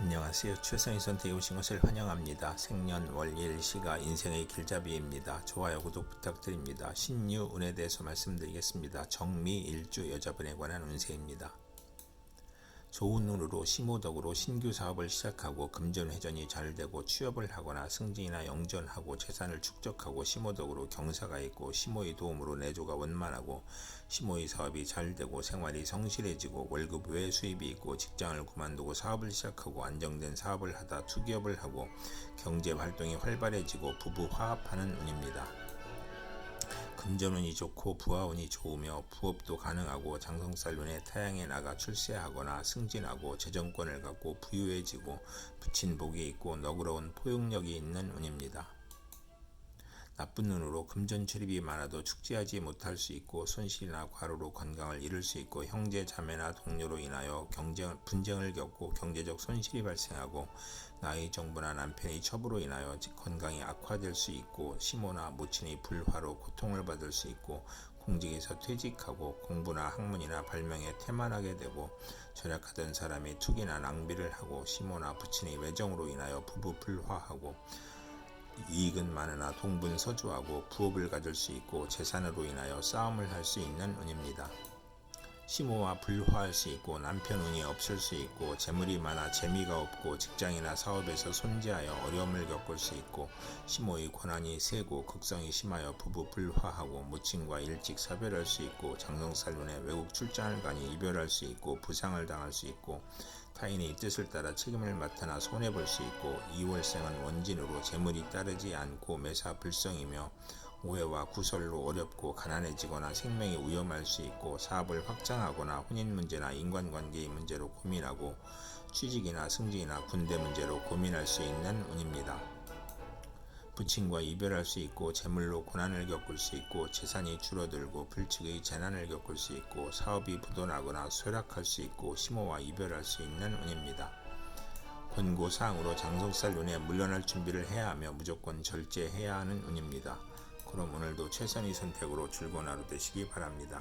안녕하세요. 최선의 선택에 오신 것을 환영합니다. 생년 월일 시가 인생의 길잡이입니다. 좋아요, 구독 부탁드립니다. 신유 운에 대해서 말씀드리겠습니다. 정미 일주 여자분에 관한 운세입니다. 좋은 눈으로 시모덕으로 신규 사업을 시작하고 금전회전이 잘 되고 취업을 하거나 승진이나 영전하고 재산을 축적하고 시모덕으로 경사가 있고 시모의 도움으로 내조가 원만하고 시모의 사업이 잘 되고 생활이 성실해지고 월급 외 수입이 있고 직장을 그만두고 사업을 시작하고 안정된 사업을 하다 투기업을 하고 경제 활동이 활발해지고 부부 화합하는 운입니다. 금전운이 좋고 부하운이 좋으며 부업도 가능하고 장성살 운에 타양에 나가 출세하거나 승진하고 재정권을 갖고 부유해지고 붙인 복이 있고 너그러운 포용력이 있는 운입니다. 나쁜 눈으로 금전 출입이 많아도 축제하지 못할 수 있고 손실이나 과로로 건강을 잃을 수 있고 형제 자매나 동료로 인하여 경쟁 분쟁을 겪고 경제적 손실이 발생하고 나의 정부나 남편의 첩으로 인하여 건강이 악화될 수 있고 시모나 모친의 불화로 고통을 받을 수 있고 공직에서 퇴직하고 공부나 학문이나 발명에 태만하게 되고 절약하던 사람이 투기나 낭비를 하고 시모나 부친의 외정으로 인하여 부부 불화하고 이익은 많으나 동분 서주하고 부업을 가질 수 있고 재산으로 인하여 싸움을 할 수 있는 운입니다. 시모와 불화할 수 있고 남편 운이 없을 수 있고 재물이 많아 재미가 없고 직장이나 사업에서 손재하여 어려움을 겪을 수 있고 시모의 권한이 세고 극성이 심하여 부부 불화하고 무친과 일찍 사별할 수 있고 장성살 운에 외국 출장을 가니 이별할 수 있고 부상을 당할 수 있고 타인의 뜻을 따라 책임을 맡아나 손해볼 수 있고 이월생은 원진으로 재물이 따르지 않고 매사 불성이며 오해와 구설로 어렵고 가난해지거나 생명이 위험할 수 있고 사업을 확장하거나 혼인 문제나 인간관계의 문제로 고민하고 취직이나 승진이나 군대 문제로 고민할 수 있는 운입니다. 부친과 이별할 수 있고 재물로 고난을 겪을 수 있고 재산이 줄어들고 불측의 재난을 겪을 수 있고 사업이 부도나거나 쇠락할 수 있고 심호와 이별할 수 있는 운입니다. 권고사항으로 장성살 운에 물러날 준비를 해야 하며 무조건 절제해야 하는 운입니다. 그럼 오늘도 최선의 선택으로 즐거운 하루 되시기 바랍니다.